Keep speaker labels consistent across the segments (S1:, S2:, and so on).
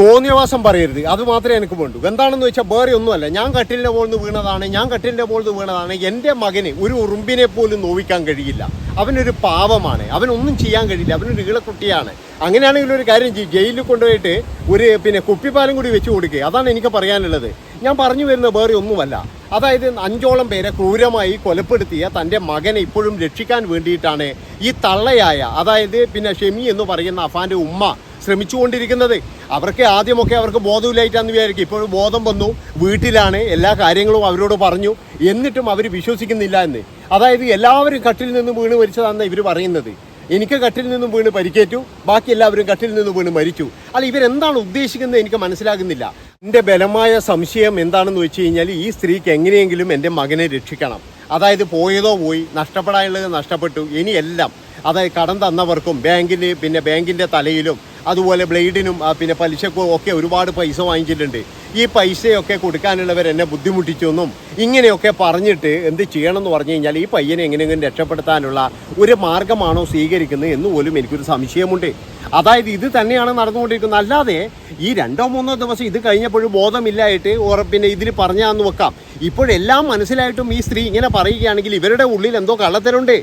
S1: തോന്നിയവാസം പറയരുത്. അത് മാത്രമേ എനിക്ക് വേണ്ടൂ. എന്താണെന്ന് വെച്ചാൽ വേറെ ഒന്നുമല്ല. ഞാൻ കട്ടിലിന്റെ മുകളിൽ നിന്ന് വീണതാണ് ഞാൻ കട്ടിലിന്റെ മുകളിൽ നിന്ന് വീണതാണ്. എന്റെ മകന് ഒരു ഉറുമ്പിനെ പോലും നോവിക്കാൻ കഴിയില്ല. അവനൊരു പാവമാണ്. അവനൊന്നും ചെയ്യാൻ കഴിയില്ല. അവനൊരു ഇളക്കുട്ടിയാണ് അങ്ങനെയാണെങ്കിൽ ഒരു കാര്യം ചെയ്യും. ജയിലിൽ കൊണ്ടുപോയിട്ട് ഒരു പിന്നെ കുപ്പിപ്പാലും കൂടി വെച്ച് കൊടുക്കുക അതാണ് എനിക്ക് പറയാനുള്ളത്. ഞാൻ പറഞ്ഞു വരുന്ന വേറെ ഒന്നുമല്ല. അതായത് അഞ്ചോളം പേരെ ക്രൂരമായി കൊലപ്പെടുത്തിയ തന്റെ മകനെ ഇപ്പോഴും രക്ഷിക്കാൻ വേണ്ടിയിട്ടാണ് ഈ തള്ളയായ അതായത് പിന്നെ ഷെമി എന്ന് പറയുന്ന അഫാന്റെ ഉമ്മ ശ്രമിച്ചുകൊണ്ടിരിക്കുന്നത്. അവർക്ക് ആദ്യമൊക്കെ അവർക്ക് ബോധമില്ലായിട്ടാന്ന് വിചാരിക്കും. ഇപ്പോൾ ബോധം വന്നു വീട്ടിലാണ് എല്ലാ കാര്യങ്ങളും അവരോട് പറഞ്ഞു. എന്നിട്ടും അവർ വിശ്വസിക്കുന്നില്ല എന്ന്. അതായത് എല്ലാവരും കട്ടിൽ നിന്ന് വീണ് മരിച്ചതാണെന്ന് ഇവർ പറയുന്നത്. എനിക്ക് കട്ടിൽ നിന്നും വീണ് പരിക്കേറ്റു ബാക്കി എല്ലാവരും കട്ടിൽ നിന്നും വീണ് മരിച്ചു. അല്ല ഇവരെന്താണ് ഉദ്ദേശിക്കുന്നത് എനിക്ക് മനസ്സിലാകുന്നില്ല. എന്റെ ബലമായ സംശയം എന്താണെന്ന് വെച്ച് കഴിഞ്ഞാൽ ഈ സ്ത്രീക്ക് എങ്ങനെയെങ്കിലും എന്റെ മകനെ രക്ഷിക്കണം. അതായത് പോയതോ പോയി നഷ്ടപ്പെടാനുള്ളത് നഷ്ടപ്പെട്ടു ഇനിയെല്ലാം. അതായത് കടം തന്നവർക്കും ബാങ്കിൽ പിന്നെ ബാങ്കിന്റെ തലയിലും അതുപോലെ ബ്ലേഡിനും പിന്നെ പലിശക്കും ഒക്കെ ഒരുപാട് പൈസ വാങ്ങിച്ചിട്ടുണ്ട്. ഈ പൈസയൊക്കെ കൊടുക്കാനുള്ളവർ എന്നെ ബുദ്ധിമുട്ടിച്ചെന്നും ഇങ്ങനെയൊക്കെ പറഞ്ഞിട്ട് എന്ത് ചെയ്യണം എന്ന് പറഞ്ഞു കഴിഞ്ഞാൽ ഈ പയ്യനെ എങ്ങനെയെങ്കിലും രക്ഷപ്പെടുത്താനുള്ള ഒരു മാർഗമാണോ സ്വീകരിക്കുന്നത് എന്ന് പോലും എനിക്കൊരു സംശയമുണ്ട്. അതായത് ഇത് തന്നെയാണ് നടന്നുകൊണ്ടിരിക്കുന്നത്. അല്ലാതെ ഈ രണ്ടോ മൂന്നോ ദിവസം ഇത് കഴിഞ്ഞപ്പോഴും ബോധമില്ലായിട്ട് ഓർ പിന്നെ ഇതിൽ പറഞ്ഞാന്ന് വെക്കാം. ഇപ്പോഴെല്ലാം മനസ്സിലായിട്ടും ഈ സ്ത്രീ ഇങ്ങനെ പറയുകയാണെങ്കിൽ ഇവരുടെ ഉള്ളിൽ എന്തോ കള്ളത്തരുണ്ട്.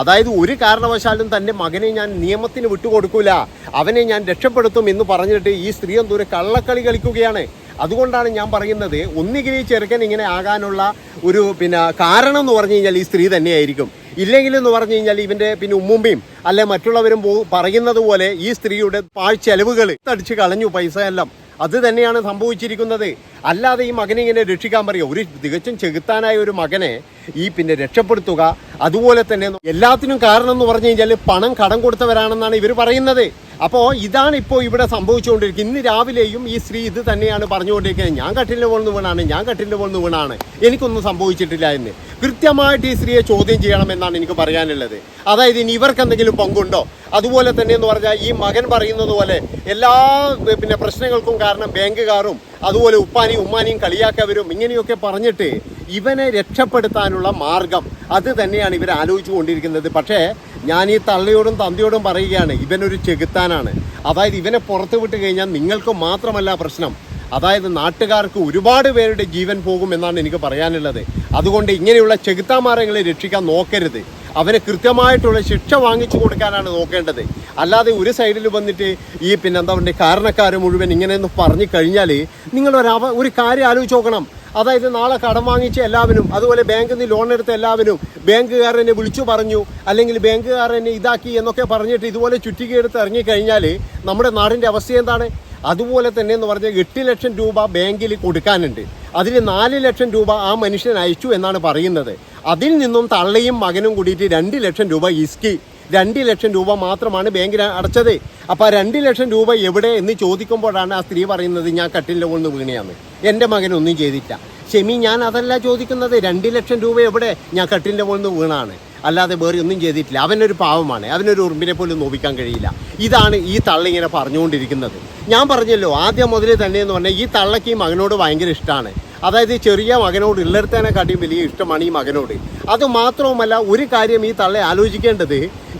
S1: അതായത് ഒരു കാരണവശാലും തന്റെ മകനെ ഞാൻ നിയമത്തിന് വിട്ടുകൊടുക്കൂല. അവനെ ഞാൻ രക്ഷപ്പെടുത്തും എന്ന് പറഞ്ഞിട്ട് ഈ സ്ത്രീ എന്തോ കള്ളക്കളി കളിക്കുകയാണ്. അതുകൊണ്ടാണ് ഞാൻ പറയുന്നത് ഒന്നുകിൽ ഈ ചെറുക്കൻ ഇങ്ങനെ ആകാനുള്ള ഒരു പിന്നെ കാരണം എന്ന് പറഞ്ഞു കഴിഞ്ഞാൽ ഈ സ്ത്രീ തന്നെയായിരിക്കും. ഇല്ലെങ്കിൽ എന്ന് പറഞ്ഞു കഴിഞ്ഞാൽ ഇവന്റെ പിന്നെ ഉമ്മുമ്പയും അല്ലെ മറ്റുള്ളവരും പറയുന്നത് പോലെ ഈ സ്ത്രീയുടെ പാഴ് ചെലവുകൾ തടിച്ച് കളഞ്ഞു പൈസ എല്ലാം അത് തന്നെയാണ് സംഭവിച്ചിരിക്കുന്നത്. അല്ലാതെ ഈ മകനെ ഇങ്ങനെ രക്ഷിക്കാൻ പറയുക. ഒരു തികച്ചും ചെകുത്താനായ ഒരു മകനെ ഈ പിന്നെ രക്ഷപ്പെടുത്തുക അതുപോലെ തന്നെ എല്ലാത്തിനും കാരണം എന്ന് പറഞ്ഞു കഴിഞ്ഞാൽ പണം കടം കൊടുത്തവരാണെന്നാണ് ഇവർ പറയുന്നത്. അപ്പോൾ ഇതാണ് ഇപ്പോൾ ഇവിടെ സംഭവിച്ചുകൊണ്ടിരിക്കുന്നത്. ഇന്ന് രാവിലെയും ഈ സ്ത്രീ ഇത് തന്നെയാണ് പറഞ്ഞുകൊണ്ടിരിക്കുന്നത്. ഞാൻ കട്ടിലിന്റെ മുകളിൽ നിന്ന് വീണാണ് ഞാൻ കട്ടിലിന്റെ മുകളിൽ നിന്ന് വീണാണ്. എനിക്കൊന്നും സംഭവിച്ചിട്ടില്ല എന്ന്. കൃത്യമായിട്ട് ഈ സ്ത്രീയെ ചോദ്യം ചെയ്യണമെന്നാണ് എനിക്ക് പറയാനുള്ളത്. അതായത് ഇനി ഇവർക്ക് എന്തെങ്കിലും പങ്കുണ്ടോ? അതുപോലെ തന്നെ എന്ന് പറഞ്ഞാൽ ഈ മകൻ പറയുന്നത് പോലെ എല്ലാ പിന്നെ പ്രശ്നങ്ങൾക്കും കാരണം ബാങ്കുകാരും അതുപോലെ ഉപ്പാനിയും ഉമ്മാനിയും കളിയാക്കവരും ഇങ്ങനെയൊക്കെ പറഞ്ഞിട്ട് ഇവനെ രക്ഷപ്പെടുത്താനുള്ള മാർഗം അത് തന്നെയാണ് ഇവർ ആലോചിച്ചു കൊണ്ടിരിക്കുന്നത്. പക്ഷേ ഞാൻ ഈ തള്ളയോടും തന്തയോടും പറയുകയാണ് ഇവനൊരു ചെകുത്താനാണ്. അതായത് ഇവനെ പുറത്തു വിട്ട് കഴിഞ്ഞാൽ നിങ്ങൾക്ക് മാത്രമല്ല പ്രശ്നം. അതായത് നാട്ടുകാർക്ക് ഒരുപാട് പേരുടെ ജീവൻ പോകും എന്നാണ് എനിക്ക് പറയാനുള്ളത്. അതുകൊണ്ട് ഇങ്ങനെയുള്ള ചെകുത്താമാരങ്ങളെ രക്ഷിക്കാൻ നോക്കരുത്. അവന് കൃത്യമായിട്ടുള്ള ശിക്ഷ വാങ്ങിച്ചു കൊടുക്കാനാണ് നോക്കേണ്ടത്. അല്ലാതെ ഒരു സൈഡിൽ വന്നിട്ട് ഈ പിന്നെ എന്താ പറയുക കാരണക്കാർ മുഴുവൻ ഇങ്ങനെയൊന്ന് പറഞ്ഞു കഴിഞ്ഞാൽ നിങ്ങളൊരവ ഒരു കാര്യം ആലോചിച്ച് നോക്കണം. അതായത് നാളെ കടം വാങ്ങിച്ച എല്ലാവരും അതുപോലെ ബാങ്കിൽ നിന്ന് ലോൺ എടുത്ത എല്ലാവരും ബാങ്കുകാർ എന്നെ വിളിച്ചു പറഞ്ഞു അല്ലെങ്കിൽ ബാങ്കുകാർ എന്നെ ഇതാക്കി എന്നൊക്കെ പറഞ്ഞിട്ട് ഇതുപോലെ ചുറ്റികയെടുത്ത് ഇറങ്ങിക്കഴിഞ്ഞാൽ നമ്മുടെ നാടിന്റെ അവസ്ഥ എന്താണ്? അതുപോലെ തന്നെ എന്ന് പറഞ്ഞാൽ എട്ട് ലക്ഷം രൂപ ബാങ്കിൽ കൊടുക്കാനുണ്ട്. അതിൽ നാല് ലക്ഷം രൂപ ആ മനുഷ്യൻ അയച്ചു എന്നാണ് പറയുന്നത്. അതിൽ നിന്നും തള്ളയും മകനും കൂടിയിട്ട് രണ്ട് ലക്ഷം രൂപ ഇസ്കി രണ്ട് ലക്ഷം രൂപ മാത്രമാണ് ബാങ്കിൽ അടച്ചത്. അപ്പോൾ രണ്ട് ലക്ഷം രൂപ എവിടെ എന്ന് ചോദിക്കുമ്പോഴാണ് ആ സ്ത്രീ പറയുന്നത് ഞാൻ കട്ടിലിന്റെ നിന്ന് വീണയാന്ന് എന്റെ മകൻ ഒന്നും ചെയ്തില്ല. ഷെമി ഞാൻ അതല്ല ചോദിക്കുന്നത്. രണ്ട് ലക്ഷം രൂപ എവിടെ? ഞാൻ കട്ടിലിന്റെ മുകളിൽ വീണാണ്. അല്ലാതെ വേറെ ഒന്നും ചെയ്തിട്ടില്ല. അവനൊരു പാവമാണ്. അവനൊരു ഉറുമ്പിനെ പോലും നോവിക്കാൻ കഴിയില്ല. ഇതാണ് ഈ തള്ള ഇങ്ങനെ പറഞ്ഞുകൊണ്ടിരിക്കുന്നത്. ഞാൻ പറഞ്ഞല്ലോ ആദ്യം മുതൽ തന്നെ എന്ന് പറഞ്ഞാൽ ഈ തള്ളയ്ക്ക് ഈ മകനോട് ഭയങ്കര ഇഷ്ടമാണ് അതായത് ചെറിയ മകനോട് ഉള്ളിടത്തേനെക്കാട്ടിയും വലിയ ഇഷ്ടമാണ് ഈ മകനോട്. അത് മാത്രവുമല്ല ഒരു കാര്യം ഈ തള്ളെ ആലോചിക്കേണ്ടത്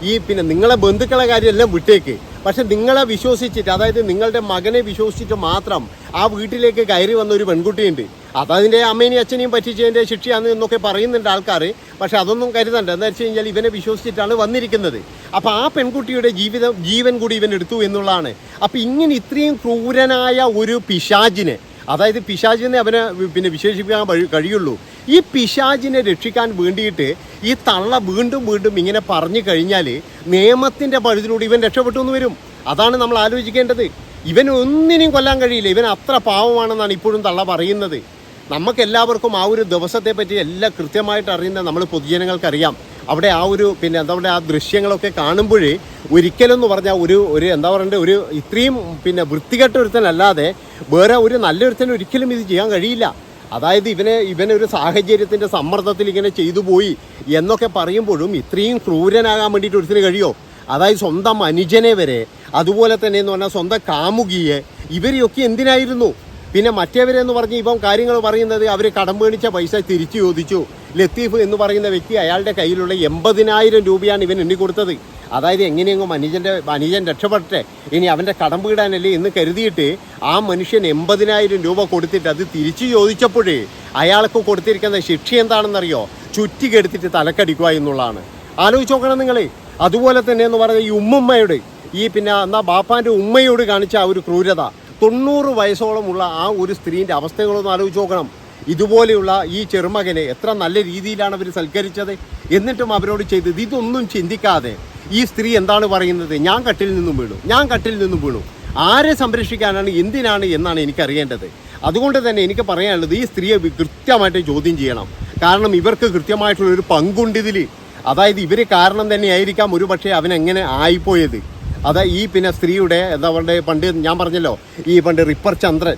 S1: ഈ പിന്നെ നിങ്ങളെ ബന്ധുക്കളെ കാര്യമെല്ലാം വിട്ടേക്ക്. പക്ഷെ നിങ്ങളെ വിശ്വസിച്ചിട്ട് അതായത് നിങ്ങളുടെ മകനെ വിശ്വസിച്ചിട്ട് മാത്രം ആ വീട്ടിലേക്ക് കയറി വന്ന ഒരു പെൺകുട്ടിയുണ്ട്. അതതിന്റെ അമ്മേനെയും അച്ഛനെയും പറ്റിച്ചതിന്റെ ശിക്ഷയാണ് എന്നൊക്കെ പറയുന്നുണ്ട് ആൾക്കാർ പക്ഷെ അതൊന്നും കരുതണ്ട. എന്താ വെച്ച് കഴിഞ്ഞാൽ ഇവനെ വിശ്വസിച്ചിട്ടാണ് വന്നിരിക്കുന്നത്. അപ്പോൾ ആ പെൺകുട്ടിയുടെ ജീവിതം ജീവൻ കൂടി ഇവൻ എടുത്തു എന്നുള്ളതാണ്. അപ്പോൾ ഇങ്ങനെ ഇത്രയും ക്രൂരനായ ഒരു പിശാചിനെ അതായത് പിശാചിനെ അവനെ പിന്നെ വിശേഷിപ്പിക്കാൻ കഴിയുള്ളൂ. ഈ പിശാചിനെ രക്ഷിക്കാൻ വേണ്ടിയിട്ട് ഈ തള്ള വീണ്ടും വീണ്ടും ഇങ്ങനെ പറഞ്ഞു കഴിഞ്ഞാൽ നിയമത്തിന്റെ പഴുതിലൂടെ ഇവൻ രക്ഷപ്പെട്ടു എന്ന് വരും. അതാണ് നമ്മൾ ആലോചിക്കേണ്ടത്. ഇവൻ ഒന്നിനും കൊല്ലാൻ കഴിയില്ല. ഇവൻ അത്ര പാവമാണെന്നാണ് ഇപ്പോഴും തള്ള പറയുന്നത്. നമുക്കെല്ലാവർക്കും ആ ഒരു ദിവസത്തെ പറ്റി എല്ലാം കൃത്യമായിട്ട് അറിയുന്ന നമ്മൾ പൊതുജനങ്ങൾക്കറിയാം. അവിടെ ആ ഒരു പിന്നെ എന്താ പറയുക ആ ദൃശ്യങ്ങളൊക്കെ കാണുമ്പോഴേ ഒരിക്കലും എന്ന് പറഞ്ഞാൽ ഒരു ഒരു എന്താ പറയണ്ടേ ഒരു ഇത്രയും പിന്നെ വൃത്തികെട്ട ഒരുത്തനല്ലാതെ വേറെ ഒരു നല്ലൊരുത്തന് ഒരിക്കലും ഇത് ചെയ്യാൻ കഴിയില്ല. അതായത് ഇവനെ ഇവനൊരു സാഹചര്യത്തിന്റെ സമ്മർദ്ദത്തിൽ ഇങ്ങനെ ചെയ്തു പോയി എന്നൊക്കെ പറയുമ്പോഴും ഇത്രയും ക്രൂരനാകാൻ വേണ്ടിയിട്ട് ഒരുത്തിന് കഴിയുമോ അതായത് സ്വന്തം അനുജനെ വരെ അതുപോലെ തന്നെ എന്ന് പറഞ്ഞാൽ സ്വന്തം കാമുകിയെ ഇവരെയൊക്കെ എന്തിനായിരുന്നു? പിന്നെ മറ്റേവരെന്ന് പറഞ്ഞ് ഇപ്പം കാര്യങ്ങൾ പറയുന്നത് അവർ കടം മേടിച്ച പൈസ തിരിച്ചു ചോദിച്ചു. ലത്തീഫ് എന്ന് പറയുന്ന വ്യക്തി അയാളുടെ കയ്യിലുള്ള എൺപതിനായിരം രൂപയാണ് ഇവൻ എണ്ണി കൊടുത്തത് അതായത് എങ്ങനെയെങ്കിലും അനുജന്റെ അനുജൻ രക്ഷപ്പെടട്ടെ. ഇനി അവന്റെ കടം വീടാനല്ലേ എന്ന് കരുതിയിട്ട് ആ മനുഷ്യൻ എൺപതിനായിരം രൂപ കൊടുത്തിട്ട് അത് തിരിച്ചു ചോദിച്ചപ്പോഴേ അയാൾക്ക് കൊടുത്തിരിക്കുന്ന ശിക്ഷ എന്താണെന്നറിയോ? ചുറ്റിക്കെടുത്തിട്ട് തലക്കടിക്കുക എന്നുള്ളതാണ്. ആലോചിച്ച് നോക്കണം നിങ്ങൾ അതുപോലെ തന്നെ എന്ന് പറഞ്ഞാൽ ഈ ഉമ്മുമ്മയോട് ഈ പിന്നെ എന്നാ ബാപ്പാന്റെ ഉമ്മയോട് കാണിച്ച ആ ഒരു ക്രൂരത. തൊണ്ണൂറ് വയസ്സോളമുള്ള ആ ഒരു സ്ത്രീന്റെ അവസ്ഥകളൊന്ന് ആലോചിച്ച് നോക്കണം. ഇതുപോലെയുള്ള ഈ ചെറുമകനെ എത്ര നല്ല രീതിയിലാണ് അവർ സൽക്കരിച്ചത്? എന്നിട്ടും അവരോട് ചെയ്തത് ഇതൊന്നും ചിന്തിക്കാതെ. ഈ സ്ത്രീ എന്താണ് പറയുന്നത്? ഞാൻ കട്ടിൽ നിന്നും വീണു. ഞാൻ കട്ടിൽ നിന്നും വീണു. ആരെ സംരക്ഷിക്കാനാണ്? എന്തിനാണ്? എന്നാണ് എനിക്കറിയേണ്ടത്. അതുകൊണ്ട് തന്നെ എനിക്ക് പറയാനുള്ളത് ഈ സ്ത്രീയെ കൃത്യമായിട്ട് ചോദ്യം ചെയ്യണം. കാരണം ഇവർക്ക് കൃത്യമായിട്ടുള്ള ഒരു പങ്കുണ്ട് ഇതിൽ അതായത് ഇവർ കാരണം തന്നെയായിരിക്കാം ഒരു പക്ഷേ അവനെങ്ങനെ ആയിപ്പോയത്. അതാ ഈ പിന്നെ സ്ത്രീയുടെ എന്താ പറയുക പണ്ട് ഞാൻ പറഞ്ഞല്ലോ ഈ പണ്ട് റിപ്പർ ചന്ദ്രൻ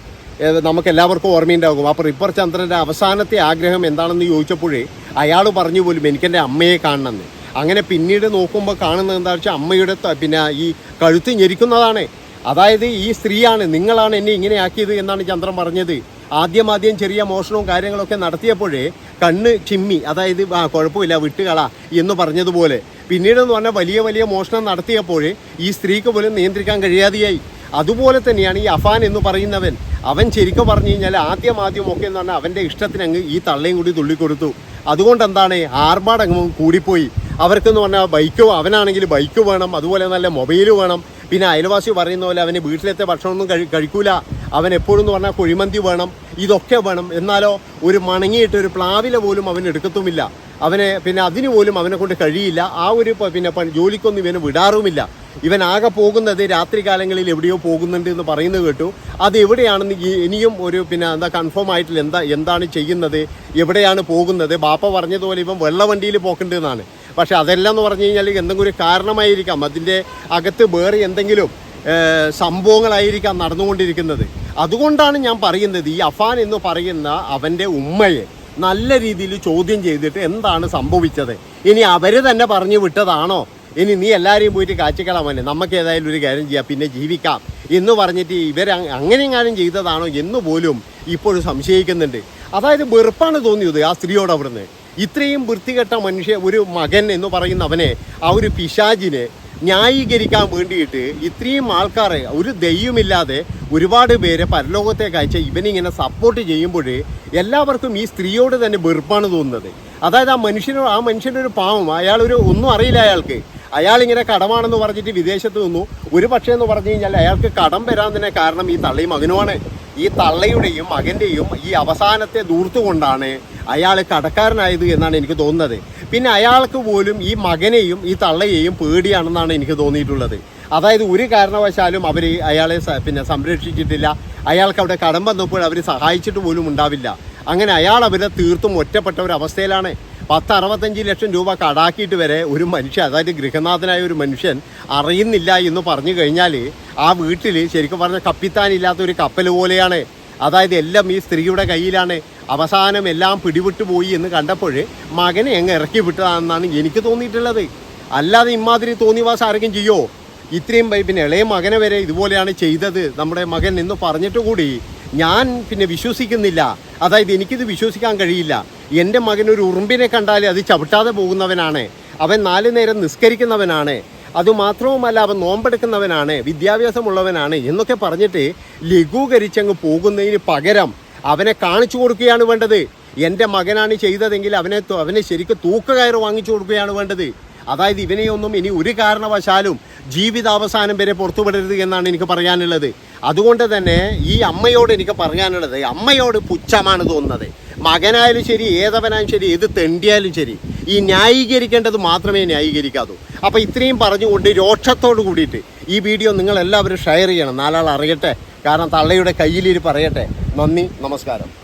S1: നമുക്ക് എല്ലാവർക്കും ഓർമ്മയുണ്ടാകും. അപ്പോൾ റിപ്പർ ചന്ദ്രന്റെ അവസാനത്തെ ആഗ്രഹം എന്താണെന്ന് ചോദിച്ചപ്പോഴേ അയാൾ പറഞ്ഞു പോലും എനിക്കെന്റെ അമ്മയെ കാണണമെന്ന്. അങ്ങനെ പിന്നീട് നോക്കുമ്പോൾ കാണുന്നത് എന്താ വെച്ചാൽ അമ്മയുടെ പിന്നെ ഈ കഴുത്ത് ഞെരിക്കുന്നതാണ്. അതായത് ഈ സ്ത്രീയാണ് നിങ്ങളാണ് എന്നെ ഇങ്ങനെ ആക്കിയത് എന്നാണ് ചന്ദ്രൻ പറഞ്ഞത്. ആദ്യം ആദ്യം ചെറിയ മോഷണവും കാര്യങ്ങളൊക്കെ നടത്തിയപ്പോഴേ കണ്ണ് ചിമ്മി അതായത് ആ കുഴപ്പമില്ല വിട്ടുകള എന്ന് പറഞ്ഞതുപോലെ. പിന്നീട് എന്ന് പറഞ്ഞാൽ വലിയ വലിയ മോഷണം നടത്തിയപ്പോൾ ഈ സ്ത്രീക്ക് പോലും നിയന്ത്രിക്കാൻ കഴിയാതെയായി. അതുപോലെ തന്നെയാണ് ഈ അഫാൻ എന്ന് പറയുന്നവൻ. അവൻ ശരിക്കും പറഞ്ഞു കഴിഞ്ഞാൽ ആദ്യം ആദ്യം ഒക്കെ എന്ന് പറഞ്ഞാൽ അവന്റെ ഇഷ്ടത്തിനങ്ങ് ഈ തള്ളയും കൂടി തുള്ളിക്കൊടുത്തു. അതുകൊണ്ട് എന്താണ് ആർഭാടങ്ങ് കൂടിപ്പോയി. അവർക്കെന്ന് പറഞ്ഞാൽ ബൈക്ക് അവനാണെങ്കിൽ ബൈക്ക് വേണം അതുപോലെ നല്ല മൊബൈൽ വേണം. പിന്നെ അയൽവാസി പറയുന്ന പോലെ അവന് വീട്ടിലത്തെ ഭക്ഷണമൊന്നും കഴി കഴിക്കൂല. അവൻ എപ്പോഴും എന്ന് പറഞ്ഞാൽ കുഴിമന്തി വേണം ഇതൊക്കെ വേണം. എന്നാലോ ഒരു മണങ്ങിയിട്ട് ഒരു പ്ലാവില പോലും അവൻ എടുക്കത്തുമില്ല. അവനെ പിന്നെ അതിന് പോലും അവനെ കൊണ്ട് കഴിയില്ല. ആ ഒരു പിന്നെ ജോലിക്കൊന്നും ഇവനെ വിടാറുമില്ല. ഇവൻ ആകെ പോകുന്നത് രാത്രി കാലങ്ങളിൽ എവിടെയോ പോകുന്നുണ്ട് എന്ന് പറയുന്നത് കേട്ടു. അത് എവിടെയാണെന്ന് ഇനിയും ഒരു പിന്നെ എന്താ കൺഫേം ആയിട്ടില്ല. എന്താ എന്താണ് ചെയ്യുന്നത്? എവിടെയാണ് പോകുന്നത്? ബാപ്പ പറഞ്ഞതുപോലെ ഇവൻ വെള്ളവണ്ടിയിൽ പോക്കേണ്ടതെന്നാണ് പക്ഷേ അതെല്ലാം എന്ന് പറഞ്ഞു കഴിഞ്ഞാൽ എന്തെങ്കിലും ഒരു കാരണമായിരിക്കാം. അതിന്റെ അകത്ത് വേറെ എന്തെങ്കിലും സംഭവങ്ങളായിരിക്കാം നടന്നുകൊണ്ടിരിക്കുന്നത്. അതുകൊണ്ടാണ് ഞാൻ പറയുന്നത് ഈ അഫാൻ എന്ന് പറയുന്ന അവന്റെ ഉമ്മയെ നല്ല രീതിയിൽ ചോദ്യം ചെയ്തിട്ട് എന്താണ് സംഭവിച്ചത്? ഇനി അവർ തന്നെ പറഞ്ഞു വിട്ടതാണോ? ഇനി നീ എല്ലാവരെയും പോയിട്ട് കാച്ചിക്കളാമല്ലേ നമുക്ക് ഏതായാലും ഒരു കാര്യം ചെയ്യാം. പിന്നെ ജീവിക്കാം. എന്ന് പറഞ്ഞിട്ട് ഇവർ അങ്ങനെയെങ്ങാനും ചെയ്തതാണോ എന്ന് പോലും ഇപ്പോഴും സംശയിക്കുന്നുണ്ട്. അതായത് വെറുപ്പാണ് തോന്നിയത് ആ സ്ത്രീയോട് അവിടുന്ന്. ഇത്രയും വൃത്തികെട്ട മനുഷ്യ ഒരു മകൻ എന്ന് പറയുന്നവനെ ആ ഒരു പിശാജിനെ ന്യായീകരിക്കാൻ വേണ്ടിയിട്ട് ഇത്രയും ആൾക്കാർ ഒരു ദയ്യുമില്ലാതെ ഒരുപാട് പേരെ പരലോകത്തേക്ക് അയച്ച ഇവനിങ്ങനെ സപ്പോർട്ട് ചെയ്യുമ്പോൾ എല്ലാവർക്കും ഈ സ്ത്രീയോട് തന്നെ വെറുപ്പാണ് തോന്നുന്നത്. അതായത് ആ മനുഷ്യനോ ആ മനുഷ്യന്റെ ഒരു പാവം അയാളൊരു ഒന്നും അറിയില്ല അയാൾക്ക്. അയാളിങ്ങനെ കടമാണെന്ന് പറഞ്ഞിട്ട് വിദേശത്ത് നിന്നു. ഒരു പക്ഷേ എന്ന് പറഞ്ഞു കഴിഞ്ഞാൽ അയാൾക്ക് കടം വരാൻ തന്നെ കാരണം ഈ തള്ളയും മകനുമാണ്. ഈ തള്ളയുടെയും മകന്റെയും ഈ അവസാനത്തെ ദൂർത്ത് കൊണ്ടാണ് അയാൾ കടക്കാരനായത് എന്നാണ് എനിക്ക് തോന്നുന്നത്. പിന്നെ അയാൾക്ക് പോലും ഈ മകനെയും ഈ തള്ളയെയും പേടിയാണെന്നാണ് എനിക്ക് തോന്നിയിട്ടുള്ളത്. അതായത് ഒരു കാരണവശാലും അവർ അയാളെ പിന്നെ സംരക്ഷിച്ചിട്ടില്ല. അയാൾക്ക് അവിടെ കടം വന്നപ്പോൾ അവർ സഹായിച്ചിട്ട് പോലും ഉണ്ടാവില്ല. അങ്ങനെ അയാൾ അവരെ തീർത്തും ഒറ്റപ്പെട്ട ഒരു അവസ്ഥയിലാണ് പത്ത് അറുപത്തഞ്ച് ലക്ഷം രൂപ കടാക്കിയിട്ട് വരെ ഒരു മനുഷ്യൻ അതായത് ഗൃഹനാഥനായ ഒരു മനുഷ്യൻ അറിയുന്നില്ല എന്ന് പറഞ്ഞു കഴിഞ്ഞാൽ ആ വീട്ടിൽ ശരിക്കും പറഞ്ഞാൽ കപ്പിത്താനില്ലാത്ത ഒരു കപ്പൽ പോലെയാണ്. അതായത് എല്ലാം ഈ സ്ത്രീയുടെ കയ്യിലാണ്. അവസാനം എല്ലാം പിടിവിട്ടു പോയി എന്ന് കണ്ടപ്പോൾ മകനെ അങ്ങ് ഇറക്കി വിട്ടതാണെന്നാണ് എനിക്ക് തോന്നിയിട്ടുള്ളത്. അല്ലാതെ ഇമാതിരി തോന്നിവാസം ആരെങ്കിലും ചെയ്യോ? ഇത്രയും പിന്നെ ഇളയ മകനെ വരെ ഇതുപോലെയാണ് ചെയ്തത്. നമ്മുടെ മകൻ എന്ന് പറഞ്ഞിട്ട് കൂടി ഞാൻ പിന്നെ വിശ്വസിക്കുന്നില്ല. അതായത് എനിക്കിത് വിശ്വസിക്കാൻ കഴിയില്ല. എന്റെ മകൻ ഒരു ഉറുമ്പിനെ കണ്ടാൽ അത് ചവിട്ടാതെ പോകുന്നവനാണ്. അവൻ നാലു നേരം നിസ്കരിക്കുന്നവനാണ്. അതുമാത്രവുമല്ല അവൻ നോമ്പെടുക്കുന്നവനാണ് വിദ്യാഭ്യാസമുള്ളവനാണ് എന്നൊക്കെ പറഞ്ഞിട്ട് ലഘൂകരിച്ചങ്ങ് പോകുന്നതിന് പകരം അവനെ കാണിച്ചു കൊടുക്കുകയാണ് വേണ്ടത്. എന്റെ മകനാണ് ചെയ്തതെങ്കിൽ അവനെ അവനെ ശരിക്കും തൂക്കുകയറ് വാങ്ങിച്ചു കൊടുക്കുകയാണ് വേണ്ടത്. അതായത് ഇവനെയൊന്നും ഇനി ഒരു കാരണവശാലും ജീവിതാവസാനം വരെ പുറത്തുവിടരുത് എന്നാണ് എനിക്ക് പറയാനുള്ളത്. അതുകൊണ്ട് തന്നെ ഈ അമ്മയോട് എനിക്ക് പറയാനുള്ളത് അമ്മയോട് പുച്ഛമാണ് തോന്നുന്നത്. മകനായാലും ശരി ഏതവനായാലും ശരി ഏത് തെണ്ടിയാലും ശരി ഈ ന്യായീകരിക്കേണ്ടത് മാത്രമേ ന്യായീകരിക്കാതൂ അപ്പോൾ ഇത്രയും പറഞ്ഞുകൊണ്ട് രോക്ഷത്തോട് കൂടിയിട്ട് ഈ വീഡിയോ നിങ്ങൾ എല്ലാവരും ഷെയർ ചെയ്യണം. നാലാൾ അറിയട്ടെ. കാരണം തള്ളയുടെ കയ്യിലിരി പറയട്ടെ. നന്ദി നമസ്കാരം.